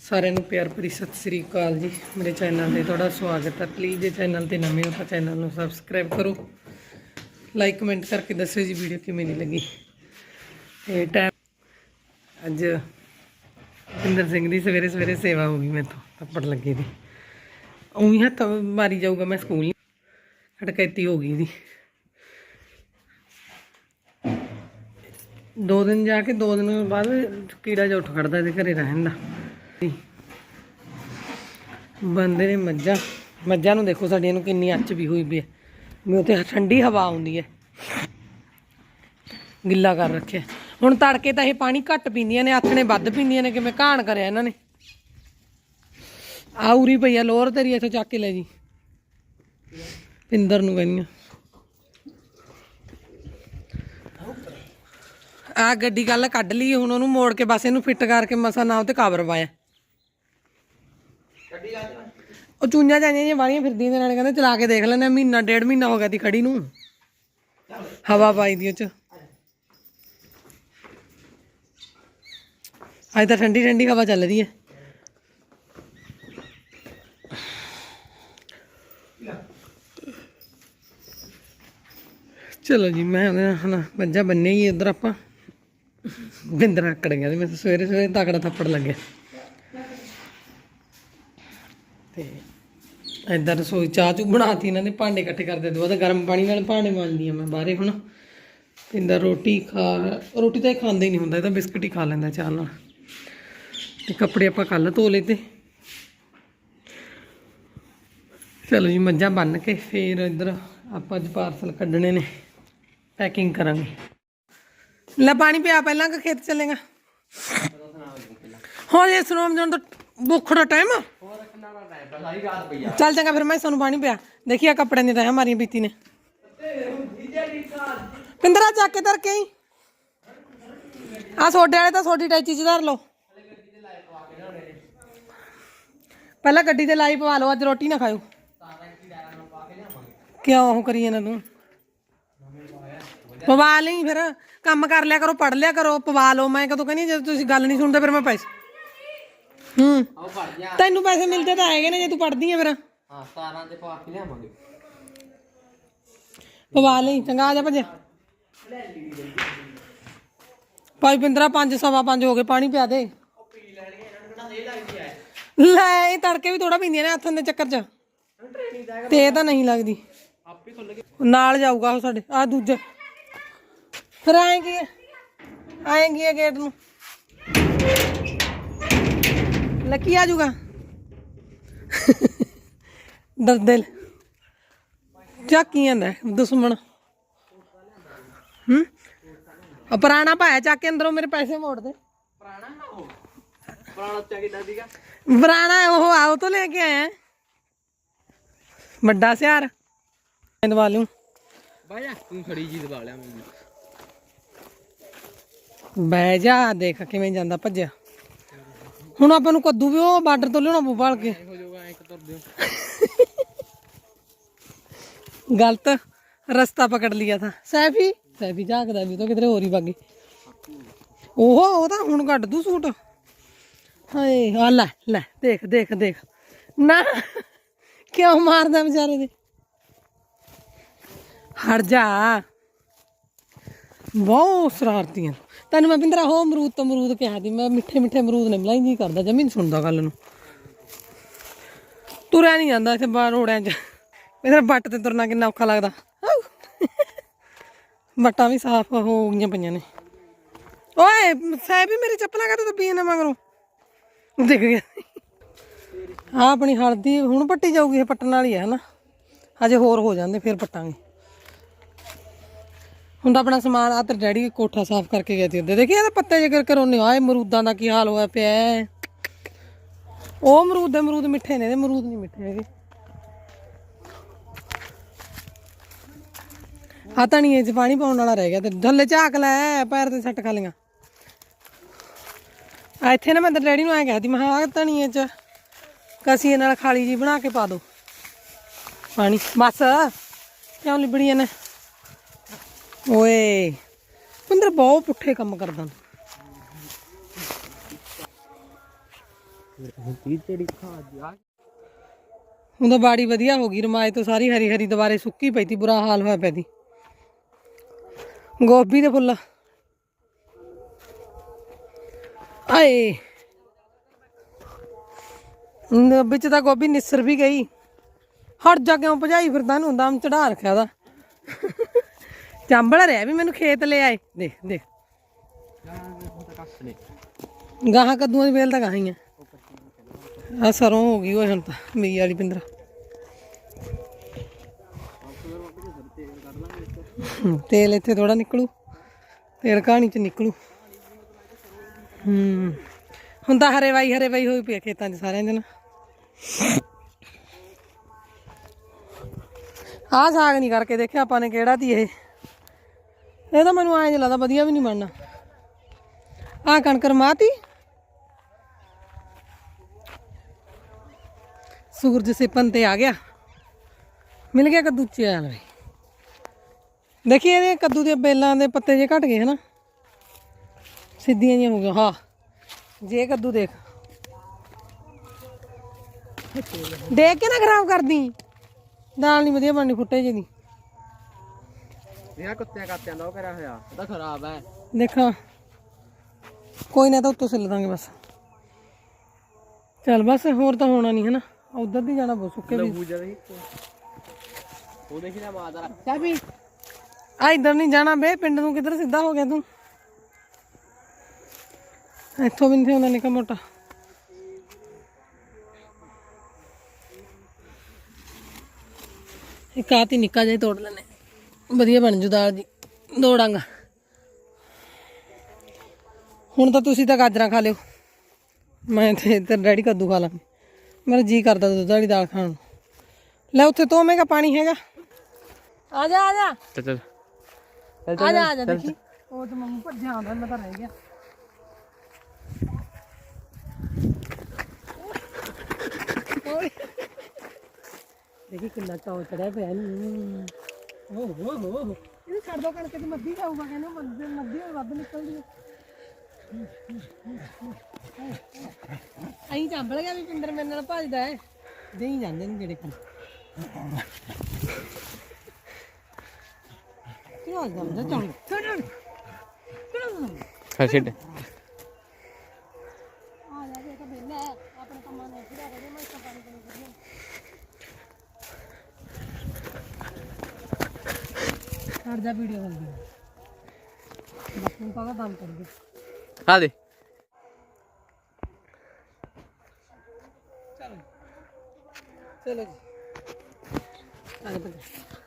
ਸਾਰਿਆਂ ਨੂੰ ਪਿਆਰ ਭਰੀ ਸਤਿ ਸ੍ਰੀ ਅਕਾਲ ਜੀ। ਮੇਰੇ ਚੈਨਲ ਤੇ ਤੁਹਾਡਾ ਸਵਾਗਤ ਹੈ। ਪਲੀਜ਼ ਜੇ ਚੈਨਲ ਤੇ ਨਵੇਂ ਹੋ ਤਾਂ ਚੈਨਲ ਨੂੰ ਸਬਸਕ੍ਰਾਈਬ ਕਰੋ। ਲਾਈਕ ਕਮੈਂਟ ਕਰਕੇ ਦੱਸਿਓ ਜੀ ਵੀਡੀਓ ਕਿਵੇਂ ਦੀ ਲੱਗੀ। ਇਹ ਟਾਈਮ ਅੱਜ ਇੰਦਰ ਸਿੰਘ ਦੀ ਸਵੇਰੇ ਸਵੇਰੇ ਸੇਵਾ ਹੋ ਗਈ ਮੈਥੋਂ, ਥੱਪੜ ਲੱਗੇ ਦੀ। ਉਹੀ ਹੱਥ ਮਾਰੀ ਜਾਊਗਾ ਮੈਂ ਸਕੂਲ। ਨਹੀਂ ਹੋ ਗਈ ਦੀ। ਦੋ ਦਿਨ ਜਾ ਕੇ, ਦੋ ਦਿਨ ਬਾਅਦ ਕੀੜਾ ਜਿਹਾ ਉੱਠ ਖੜਦਾ ਇਹਦੇ ਘਰੇ ਰਹਿਣ ਦਾ। ਬੰਦੇ ਨੇ ਮੱਝਾਂ ਮੱਝਾਂ ਨੂੰ ਦੇਖੋ ਸਾਡੀਆਂ ਨੂੰ ਕਿੰਨੀ ਅੱਚ ਵੀ ਹੋਈ ਪਈ ਹੈ। ਵੀ ਉੱਥੇ ਠੰਡੀ ਹਵਾ ਆਉਂਦੀ ਹੈ। ਗਿੱਲਾ ਕਰ ਰੱਖਿਆ। ਹੁਣ ਤੜਕੇ ਤਾਂ ਇਹ ਪਾਣੀ ਘੱਟ ਪੀਂਦੀਆਂ ਨੇ, ਆਥਣੇ ਵੱਧ ਪੀਂਦੀਆਂ ਨੇ, ਕਿਵੇਂ ਘਾਣ ਕਰਿਆ ਇਹਨਾਂ ਨੇ। ਆ ਉਰੀ ਪਈ ਆ, ਲੋਰ ਤੇਰੀ ਇੱਥੋਂ ਚੱਕ ਕੇ ਲੈ ਜੀ। ਪਿੰਦਰ ਨੂੰ ਕਹਿੰਦੀ ਆ। ਗੱਡੀ ਕੱਲ ਕੱਢ ਲਈ, ਹੁਣ ਉਹਨੂੰ ਮੋੜ ਕੇ ਬਸ ਇਹਨੂੰ ਫਿੱਟ ਕਰਕੇ ਮਸਾ ਨਾ ਉਤੇ ਕਵਰ ਪਾਇਆ। ਉਹ ਚੂਈਆਂ ਜਾਈਆਂ ਜਿਹੀਆਂ ਵਾਲੀਆਂ ਫਿਰਦੀਆਂ ਦੇ ਨਾਲੇ ਕਹਿੰਦੇ ਚਲਾ ਕੇ ਦੇਖ ਲੈਣੇ ਮਹੀਨਾ, ਡੇਢ ਮਹੀਨਾ ਹੋ ਗਿਆ ਦੀ ਖੜੀ ਨੂੰ। ਹਵਾ ਪਾਈ ਦੀ ਉਹ ਚ। ਅੱਜ ਤਾਂ ਠੰਡੀ ਠੰਡੀ ਹਵਾ ਚੱਲ ਰਹੀ ਹੈ। ਚਲੋ ਜੀ, ਮੈਂ ਉਹਦੇ ਹੁਣ ਮੱਝਾਂ ਬੰਨੇ ਹੀ ਉਧਰ ਆਪਾਂ। ਬਿੰਦਰ ਅਕੜ ਗਿਆ ਤੇ ਮੈਂ ਤਾਂ ਸਵੇਰੇ ਸਵੇਰੇ ਤਕੜਾ ਥੱਪੜ ਲੱਗਿਆ। ਤੇ ਇਧਰ ਰਸੋਈ ਚਾਹ ਚੂ ਬਣਾਤੀ ਇਹਨਾਂ ਨੇ, ਭਾਂਡੇ ਇਕੱਠੇ ਕਰਦੇ ਦੋ ਤਾਂ ਗਰਮ ਪਾਣੀ ਨਾਲ ਭਾਂਡੇ ਮਾਂਜਦੀ ਆ ਮੈਂ ਬਾਹਰੇ ਹੁਣ। ਪਿੰਦਰ ਰੋਟੀ ਖਾ, ਰੋਟੀ ਤਾਂ ਇਹ ਖਾਂਦਾ ਹੀ ਨਹੀਂ ਹੁੰਦਾ, ਇਹ ਤਾਂ ਬਿਸਕਟ ਹੀ ਖਾ ਲੈਂਦਾ ਚਾਹ ਨਾਲ। ਤੇ ਕੱਪੜੇ ਆਪਾਂ ਕੱਲ ਧੋ ਲਏ ਤੇ। ਚਲੋ ਜੀ, ਮੱਝਾਂ ਬੰਨ ਕੇ ਫੇਰ ਇੱਧਰ ਆਪਾਂ ਅੱਜ ਪਾਰਸਲ ਕੱਢਣੇ ਨੇ, ਪੈਕਿੰਗ ਕਰਾਂਗੇ। ਲੈ ਪਾਣੀ ਪਿਆ ਪਹਿਲਾਂ ਕਿ ਖੇਤ ਚੱਲੇਗਾ? ਹੁਣ ਇਹ ਸੁਣੋ ਜਨ ਤਾਂ ਭੁੱਖ ਦਾ ਟਾਈਮ ਚੱਲ ਚੰਗਾ, ਫਿਰ ਮੈਂ ਸਾਨੂੰ ਪਾਣੀ ਪਿਆ। ਦੇਖੀਆ ਕੱਪੜੇ ਨਹੀਂ ਤਾਂ ਮਾਰੀਆਂ ਬੀਤੀ ਨੇ। ਪਿੰਦਰਾ, ਚੱਕ ਕੇ ਧਰ ਕੇ ਆਈ। ਆ ਸੋਡੇ ਵਾਲੇ ਤਾਂ ਸੋਡੀ ਟੈਚੀ ਚ ਧਰ ਲਓ। ਪਹਿਲਾਂ ਗੱਡੀ ਤੇ ਲਾਈ ਪਵਾ ਲਓ, ਅੱਜ ਰੋਟੀ ਨਾ ਖਾਓ ਕਿਉਂ ਉਹ ਕਰੀ ਇਹਨਾਂ ਨੂੰ ਪਵਾ ਲਈ ਫਿਰ। ਕੰਮ ਕਰ ਲਿਆ ਕਰੋ ਪੜ ਲਿਆ ਕਰੋ ਪਵਾ ਲਓ। ਮੈਂ ਕਦੋਂ ਕਹਿੰਦੀ ਜੇ ਤੁਸੀਂ ਗੱਲ ਨਹੀਂ ਸੁਣਦੇ ਫਿਰ ਮੈਂ ਪੈਸੇ ਹੂੰ। ਤੈਨੂੰ ਪੈਸੇ ਮਿਲਦੇ ਤਾਂ ਹੈਗੇ ਨੇ ਜੇ ਤੂੰ ਪੜਦੀ ਆ ਫਿਰ। ਹਾਂ 17 ਦੇ ਪਾ ਕੇ ਲਿਆਵਾਂਗੇ। ਪਵਾ ਲਈ ਚੰਗਾ ਆ ਜਾ ਭੱਜ। ਭਾਈ ਪਿੰਦਰਾ 5 ਸਵਾ 5 ਹੋ ਗਏ ਪਾਣੀ ਪਿਆ ਦੇ। ਲੈ ਇਹ ਤੜਕੇ ਵੀ ਥੋੜਾ ਪੀਂਦੀਆਂ ਨੇ ਹੱਥਾਂ ਦੇ ਚੱਕਰ 'ਚ। ਤੇ ਇਹ ਤਾਂ ਨਹੀਂ ਲੱਗਦੀ। ਨਾਲ ਜਾਊਗਾ ਉਹ ਸਾਡੇ ਆ ਦੂਜਾ। ਫਿਰ ਆਏਗੀ ਆਏਗੀ ਗੇਟ ਨੂੰ? ਲੱਕੀ ਆ ਜਾਊਗਾ? ਦਰਦਲ ਚੱਕੀ ਜਾਂਦਾ ਦੁਸ਼ਮਣ? ਹੂੰ? ਆ ਪੁਰਾਣਾ ਪਾਇਆ ਚੱਕ ਕੇ ਅੰਦਰੋਂ ਮੇਰੇ ਪੈਸੇ ਮੋੜ ਦੇ। ਪੁਰਾਣਾ ਚੱਕ ਕਿੱਦਾਂ ਸੀਗਾ? ਪੁਰਾਣਾ ਉਹ ਆਓ ਤੋਂ ਲੈ ਕੇ ਆਇਆ। ਵੱਡਾ ਸਿਆਰ ਦਵਾ ਲੂੰ ਬਾਜਾ ਤੂੰ ਖੜੀ ਜੀ ਦਬਾ ਲਿਆ ਮੈਨੂੰ। ਬਹਿ ਜਾ, ਦੇਖ ਕਿਵੇਂ ਜਾਂਦਾ ਭੱਜਿਆ। ਹੁਣ ਆਪਾਂ ਨੂੰ ਕੱਦੂ ਵੀ ਉਹ ਬਾਰਡਰ ਤੋਂ ਲਿਆਉਣਾ ਪਊ ਭਾਲ ਕੇ। ਹੋ ਜਾਊਗਾ ਇੱਕ ਤੁਰ ਦਿਓ ਗਲਤ ਰਸਤਾ ਪਕੜ ਲਿਆ ਥਾ ਸੈਫੀ ਸੈਫੀ ਝਾਕਦਾ ਵੀ ਤਾਂ ਕਿਧਰੇ ਹੋਰ ਹੀ ਵਾਗੇ ਉਹ ਉਹ ਤਾਂ ਹੁਣ ਕੱਢ ਦੂ ਸੂਟ। ਹਾਏ, ਆ ਲੈ ਲੈ, ਦੇਖ ਦੇਖ ਦੇਖ। ਨਾ, ਕਿਉਂ ਮਾਰਦਾ ਵਿਚਾਰੇ ਦੇ? ਹਟ ਜਾ। ਬਹੁਤ ਸ਼ਰਾਰਤੀਆਂ। ਤੈਨੂੰ ਮੈਂ ਪਿੰਦਰਾ ਹੋ ਅਮਰੂਦ ਤੋਂ ਅਮਰੂਦ ਕਿਹਾ ਦੀ ਮੈਂ ਮਿੱਠੇ ਮਿੱਠੇ ਅਮਰੂਦ ਨੇ ਮਲਾਈ ਨਹੀਂ ਕਰਦਾ ਜਮੀਨ ਸੁਣਦਾ ਗੱਲ ਨੂੰ। ਤੁਰਿਆ ਨਹੀਂ ਜਾਂਦਾ ਇੱਥੇ ਬਾਹਰ ਰੋੜਿਆਂ 'ਚ। ਇਹਦੇ ਬੱਟ ਤੇ ਤੁਰਨਾ ਕਿੰਨਾ ਔਖਾ ਲੱਗਦਾ। ਆਊ। ਬੱਟਾਂ ਵੀ ਸਾਫ਼ ਹੋ ਗਈਆਂ ਪਈਆਂ ਨੇ। ਓਏ ਸਾਹਿਬ ਵੀ ਮੇਰੀ ਚੱਪਲਾਂ ਕਾਹਤੋਂ ਦੱਬੀਆਂ ਨੇ ਮਗਰੋਂ? ਦੇਖ ਗਿਆ। ਆ ਆਪਣੀ ਹਲਦੀ ਹੁਣ ਪੱਟੀ ਜਾਊਗੀ, ਇਹ ਪੱਟਣ ਵਾਲੀ ਹੈ ਹਨਾ? ਅਜੇ ਹੋਰ ਹੋ ਜਾਂਦੇ, ਫਿਰ ਪੱਟਾਂਗੇ। ਹੁਣ ਤਾਂ ਆਪਣਾ ਸਮਾਨ ਆ ਤੇ ਡੈਡੀ ਕੋਠਾ ਸਾਫ਼ ਕਰਕੇ ਗਏ ਸੀ ਉਹਦੇ ਦੇਖੀ ਇਹਦੇ ਪੱਤੇ ਜੇ ਕਰੋਨੇ ਆਏ ਅਮਰੂਦਾਂ ਦਾ ਕੀ ਹਾਲ ਹੋਇਆ ਪਿਆ ਹੈ। ਉਹ ਮਰੂਦ ਦੇ ਅਮਰੂਦ ਮਿੱਠੇ ਨੇ, ਇਹਦੇ ਅਮਰੂਦ ਨਹੀਂ ਮਿੱਠੇ ਹੈਗੇ। ਆ ਧਣੀਏ 'ਚ ਪਾਣੀ ਪਾਉਣ ਵਾਲਾ ਰਹਿ ਗਿਆ ਤੇ ਥੱਲੇ ਝਾਕ ਲੈ, ਪੈਰ ਤੇ ਸੱਟ ਖਾ ਲਈਆਂ। ਆ ਇੱਥੇ ਨਾ ਮੈਂ ਤਾਂ ਡੈਡੀ ਨੂੰ ਐਂ ਐ ਕਹਿਦੀ ਮੈਂ ਆ ਧਣੀਏ 'ਚ। ਕਸੀਏ ਨਾਲ ਖਾਲੀ ਜੀ ਬਣਾ ਕੇ ਪਾ ਦੋ। ਪਾਣੀ। ਬਸ, ਕਿਉਂ ਲਿਬੜੀਆਂ ਨੇ ਓਏ ਪਿੰਦਰ ਬਹੁਤ ਪੁੱਠੇ ਕੰਮ ਕਰਦਾ। ਹੁਣ ਤੀ ਬਾੜੀ ਵਧੀਆ ਹੋ ਗਈ ਰਮਾਜ ਤੋਂ ਸਾਰੀ ਹਰੀ ਹਰੀ ਦੁਬਾਰੇ ਸੁੱਕੀ ਪਈ ਤੀ ਬੁਰਾ ਹਾਲ ਹੋਇਆ ਪਿਆ ਗੋਭੀ ਦੇ ਫੁੱਲ। ਆਏ। ਵਿੱਚ ਤਾਂ ਗੋਭੀ ਨਿਸਰ ਵੀ ਗਈ। ਹਟ ਜਾ ਕਿਉਂ ਭਜਾਈ ਫਿਰਦਾ ਨੂੰ ਦਮ ਚੜਾ ਰੱਖਿਆ ਦਾ ਚਾਂਬਲ ਰਿਹਾ ਵੀ ਮੈਨੂੰ ਖੇਤ ਲੈ ਆਏ। ਦੇਖ ਦੇਖ। ਗਾਹਾਂ ਕੱਦੂਆਂ ਦੀ ਵੇਲ ਤਾਂ ਗਾਹਾਂ ਹੀ ਆ। ਆ ਸਰੋਂ ਹੋ ਗਈ ਉਹ ਹੁਣ ਤਾਂ ਮੇਰੀ ਵਾਲੀ ਪਿੰਦਰਾ। ਤੇਲ ਇੱਥੇ ਥੋੜਾ ਨਿਕਲੂ। ਤੇਲ ਕਹਾਣੀ ਚ ਨਿਕਲੂ। ਹੂੰ, ਹੁਣ ਤਾਂ ਹਰੇ ਵਾਈ ਹਰੇ ਵਾਈ ਹੋਈ ਪਈ ਖੇਤਾਂ 'ਚ ਸਾਰਿਆਂ ਦੇ ਨਾ। ਆਹ ਸਾਗ ਨਹੀਂ ਕਰਕੇ ਦੇਖਿਆ ਆਪਾਂ ਨੇ ਕਿਹੜਾ ਤੀ ਇਹ। ਇਹ ਤਾਂ ਮੈਨੂੰ ਐਂ ਜਿਹਾ ਲੱਗਦਾ ਵਧੀਆ ਵੀ ਨਹੀਂ ਬਣਨਾ। ਆਹ ਕਣਕ ਰਮਾਤੀ। ਸੂਰਜ ਸਿਪਨ ਤੇ ਆ ਗਿਆ। ਮਿਲ ਗਿਆ ਕੱਦੂ ਚਾਲ ਵੇ। ਦੇਖੀ ਇਹਦੇ ਕੱਦੂ ਦੇ ਬੇਲਾਂ ਦੇ ਪੱਤੇ ਜੇ ਘਟ ਗਏ ਹਨਾ। ਸਿੱਧੀਆਂ ਜਿਹੀਆਂ ਹੋ ਗਈਆਂ। ਹਾਂ। ਜੇ ਕੱਦੂ ਦੇਖ। ਦੇਖ ਕੇ ਨਾ ਖਰਾਬ ਕਰਦੀ। ਦਾਲ ਨਹੀਂ ਵਧੀਆ ਬਣਨੀ ਫੁੱਟੇ ਜਿਹੀ ਦੀ। ਇਹ ਕੁੱਤਿਆਂ ਕਾਤਿਆਂ ਦਾ ਉਹ ਕਰਿਆ ਹੋਇਆ? ਉਹ ਤਾਂ ਖਰਾਬ ਹੈ। ਦੇਖਾਂ। ਕੋਈ ਨਾ ਤਾਂ ਉੱਤੋਂ ਸਿੱਲ ਦਾਂਗੇ ਬਸ। ਚੱਲ ਬਸ ਹੋਰ ਤਾਂ ਹੋਣਾ ਨਹੀਂ ਹਨਾ? ਉਧਰ ਦੀ ਜਾਣਾ ਬਹੁਤ ਸੁੱਕੇ ਵੀ। ਲਹੂ ਜਦ ਹੀ ਉਹ ਦੇਖੀ ਨਾ ਮਾਦਾ ਚਾਬੀ। ਆ ਇਧਰ ਨਹੀਂ ਜਾਣਾ ਬੇ ਪਿੰਡ ਨੂੰ ਕਿੱਧਰ ਸਿੱਧਾ ਹੋ ਗਿਆ ਤੂੰ? ਇੱਥੋਂ ਵੀ ਨਹੀਂ ਹੁੰਦਾ ਨਿੱਕਾ ਮੋਟਾ। ਇੱਕ ਆਤੀ ਨਿੱਕਾ ਜਿਹਾ ਹੀ ਤੋੜ ਲੈਨੇ ਵਧੀਆ ਬਣ ਜੂ ਦਾਲ ਜੀ ਦੋ ਡੰਗ। ਹੁਣ ਤਾਂ ਤੁਸੀਂ ਤਾਂ ਗਾਜਰਾਂ ਖਾ ਲਿਓ। ਮੈਂ ਤੇ ਤੇ ਡੈਡੀ ਕੱਦੂ ਖਾ ਲਾਂਗੇ। ਮੇਰਾ ਜੀ ਕਰਦਾ ਦੁੱਧ ਵਾਲੀ ਦਾਲ ਖਾਣ ਨੂੰ। ਲੈ ਉੱਥੇ ਤੋਮੇਗਾ ਪਾਣੀ ਹੈਗਾ। ਆ ਜਾ ਆ ਜਾ। ਚੱਲ ਚੱਲ। ਆ ਜਾ ਆ ਜਾ ਦੇਖੀ। ਉਹ ਤੇ ਮੰਮੂ ਭੱਜਿਆ ਆਉਂਦਾ ਮੈਂ ਤਾਂ ਰਹਿ ਗਿਆ। ਓਏ। ਦੇਖੀ ਕਿੰਨਾ ਚਾਉ ਚੜਿਆ ਪਿਆ ਨੂੰ ਓ ਹੋ ਹੋ ਹੋ ਇਹ ਛੱਡ ਦੋ ਕਣਕ ਤੇ ਮੱਦੀ ਖਾਊਗਾ, ਕਹਿੰਦੇ ਮੱਦੀ ਮੱਦੀ ਵੱਧ ਨਿਕਲਦੀ ਹੈ ਅਹੀਂ ਚਾਂਬਲ ਗਿਆ ਵੀ ਪਿੰਦਰ ਮੇਰੇ ਨਾਲ ਭੱਜਦਾ ਹੈ। ਦੇਈ ਜਾਂਦੇ ਨੇ ਜਿਹੜੇ ਕੰਮ ਕਿਉਂ ਜਾਂਦਾ ਚੌਂ ਛੱਡ ਛੱਡ ਆ ਜਾ ਕੇ ਤਾਂ ਬੇਲਾ ਆਪਣੇ ਕੰਮਾਂ ਨੇ ਪੂਰਾ ਕਰੇ ਮੈਂ ਤਾਂ ਪਾਣੀ ਪੀਣੀ ਕਰੀ ਛੱਡ ਜਾ ਵੀਡੀਓ ਬੰਦੀ ਬਾਪੂ ਪਾਗਾ ਬੰਦ ਕਰ ਦੇ ਆ ਦੇ। ਚਲੋ। ਚਲੋ ਜੀ। ਆ ਜਾ ਉਹ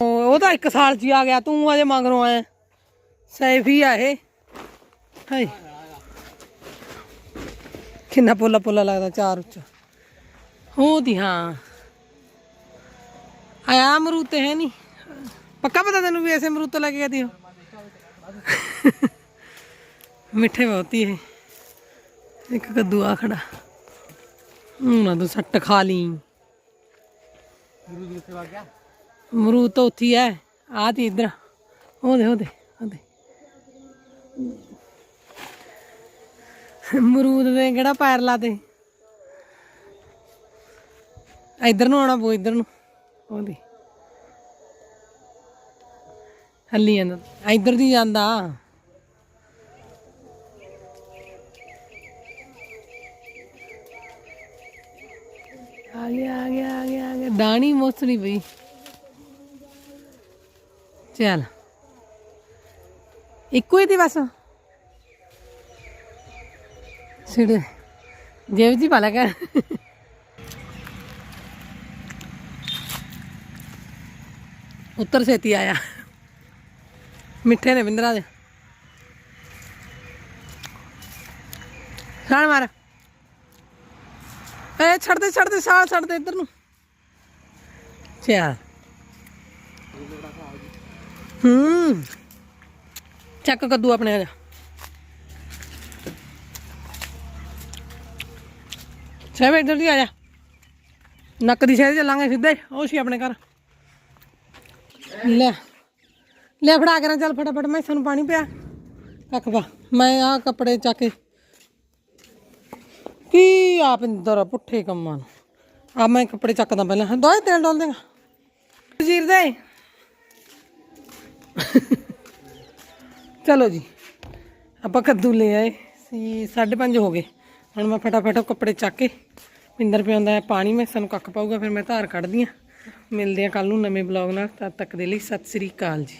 ਉਹ ਤਾਂ ਇੱਕ ਸਾਲ ਚ ਆ ਗਿਆ, ਤੂੰ ਅਜੇ ਮੰਗਰੋਂ ਆਇਆ। ਸੈਫ ਆ ਇਹ। ਹਾਏ। ਕਿੰਨਾ ਪੋਲਾ ਪੋਲਾ ਲੱਗਦਾ ਚਾਰ ਉੱਚ। ਹੋ ਦੀ ਹਾਂ। ਆਇਆ ਅਮਰੂਦ ਤੇ ਹੈ ਨਹੀਂ ਪੱਕਾ ਪਤਾ ਤੈਨੂੰ ਵੀ ਐਸੇ ਅਮਰੂਦ ਤੋਂ ਲੈ ਕੇ ਗਈ ਹੋ ਮਿੱਠੇ ਬਹੁਤੀ ਹੀ ਇਹ। ਇੱਕ ਕੱਦੂ ਆ ਖੜਾ। ਹੁਣ ਨਾ ਤੂੰ ਸੱਟ ਖਾ ਲਈ। ਗੁਰੂ ਜੀ ਵਗ ਗਿਆ ਅਮਰੂਦ ਤਾਂ ਉੱਥੇ ਹੀ ਹੈ। ਆ ਤੀ ਇਧਰ। ਉਹਦੇ ਉਹਦੇ ਅਮਰੂਦ ਦੇ ਕਿਹੜਾ ਪੈਰ ਲਾਤੇ? ਇਧਰ ਨੂੰ ਆਉਣਾ ਪਊ, ਇਧਰ ਨੂੰ। ਉਹਦੀ ਹੱਲੀ ਜਾਂਦਾ। ਇਧਰ ਦੀ ਜਾਂਦਾ। ਆ ਗਿਆ ਆ ਗਿਆ ਆ ਗਿਆ ਆ ਗਿਆ। ਡਾਣੀ ਮੋਸਣੀ ਪਈ। ਚੱਲ। ਇੱਕੋ ਹੀ ਦੀ ਬਸ। ਸਿੜ ਜੇਬ ਜੀ ਪਾ ਲਾ ਕਰ ਉੱਤਰ ਛੇਤੀ ਆਇਆ। ਮਿੱਠੇ ਨੇ ਬਿੰਦਰਾ ਦੇ। ਛਾਲ ਮਾਰ। ਏ, ਛੱਡ ਦੇ ਛੱਡ ਦੇ ਸਾਲ ਛੱਡ ਦੇ ਇੱਧਰ ਨੂੰ। ਚੱਲ। ਹੂੰ। ਚੱਕ ਕੱਦੂ ਆਪਣੇ ਆ ਜਾ। ਸਹਿਬ ਇੱਧਰ ਦੀ ਆ ਜਾ। ਨੱਕ ਦੀ ਸਹਿਰ ਚੱਲਾਂਗੇ ਸਿੱਧੇ। ਉਹ ਸੀ ਆਪਣੇ ਘਰ। ਲੈ। ਲੈ ਫੜਾ ਕਰਾਂ ਚੱਲ ਫਟਾਫਟ। ਮੈਂ ਸਾਨੂੰ ਪਾਣੀ ਪਿਆ। ਕੱਖ ਪਾ। ਮੈਂ ਆ ਕੱਪੜੇ ਚੱਕ ਕੇ। ਕੀ ਆਪ ਇੰਦਰ ਪੁੱਠੇ ਕੰਮਾਂ ਨੂੰ। ਆ ਮੈਂ ਕੱਪੜੇ ਚੱਕਦਾ ਪਹਿਲਾਂ। ਦੋਏ ਤੇਲ ਡੋਲ ਦੇਗਾ ਜੀਰ ਦੇ ਚਲੋ ਜੀ, ਆਪਾਂ ਕੱਦੂ ਲੈ ਆਏ। ਸੀ 5:30 ਹੋ ਗਏ। ਹੁਣ ਮੈਂ ਫਟਾਫਟ ਉਹ ਕੱਪੜੇ ਚੱਕ ਕੇ ਪਿੰਦਰ ਪਿਆਉਂਦਾ ਹੈ ਪਾਣੀ, ਮੈਂ ਸਾਨੂੰ ਕੱਖ ਪਾਊਗਾ, ਫਿਰ ਮੈਂ ਧਾਰ ਕੱਢਦੀ ਆ ਮਿਲਦੇ ਆ ਕੱਲ ਨੂੰ ਨਵੇਂ ਬਲੌਗ ਨਾਲ, ਤਦ ਤੱਕ ਦੇ ਲਈ ਸਤਿ ਸ੍ਰੀ ਅਕਾਲ ਜੀ।